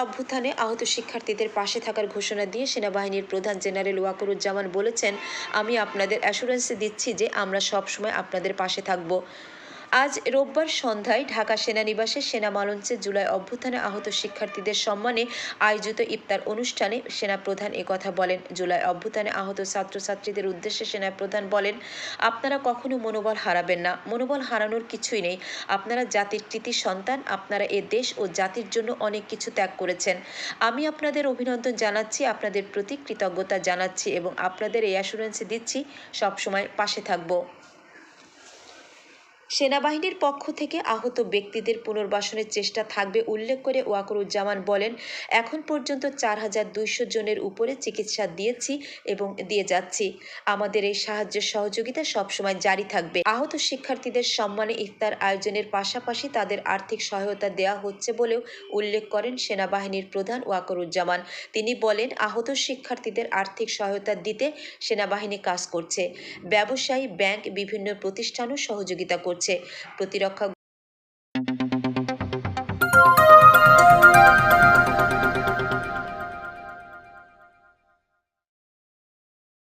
অভ্যুত্থানে আহত শিক্ষার্থীদের পাশে থাকার ঘোষণা দিয়ে সেনাবাহিনীর প্রধান জেনারেল ওয়াকুরুজ্জামান বলেছেন, আমি আপনাদের অ্যাসুরেন্স দিচ্ছি যে আমরা সবসময় আপনাদের পাশে থাকব। আজ রোববার সন্ধ্যায় ঢাকা সেনানিবাসে সেনা মঞ্চে জুলাই অভ্যুত্থানে আহত শিক্ষার্থীদের সম্মানে আয়োজিত ইফতার অনুষ্ঠানে সেনাপ্রধান কথা বলেন। জুলাই অভ্যুত্থানে আহত ছাত্রছাত্রীদের উদ্দেশ্যে সেনাপ্রধান বলেন, আপনারা কখনো মনোবল হারাবেন না। মনোবল হারানোর কিছুই নেই। আপনারা জাতির কৃতি সন্তান। আপনারা এ দেশ ও জাতির জন্য অনেক কিছু ত্যাগ করেছেন। আমি আপনাদের অভিনন্দন জানাচ্ছি, আপনাদের প্রতি কৃতজ্ঞতা জানাচ্ছি এবং আপনাদের এই অ্যাসুরেন্স দিচ্ছি, সবসময় পাশে থাকব। সেনাবাহিনীর পক্ষ থেকে আহত ব্যক্তিদের পুনর্বাসনের চেষ্টা থাকবে উল্লেখ করে ওয়াকরুজ্জামান বলেন, এখন পর্যন্ত চার হাজার দুইশো জনের উপরে চিকিৎসা দিয়েছি এবং দিয়ে যাচ্ছি। আমাদের এই সাহায্য সহযোগিতা সবসময় জারি থাকবে। আহত শিক্ষার্থীদের সম্মানে ইফতার আয়োজনের পাশাপাশি তাদের আর্থিক সহায়তা দেওয়া হচ্ছে বলেও উল্লেখ করেন সেনাবাহিনীর প্রধান ওয়াকরুজ্জামান। তিনি বলেন, আহত শিক্ষার্থীদের আর্থিক সহায়তা দিতে সেনাবাহিনী কাজ করছে। ব্যবসায়ী, ব্যাংক, বিভিন্ন প্রতিষ্ঠানও সহযোগিতা করছে প্রতিরক্ষা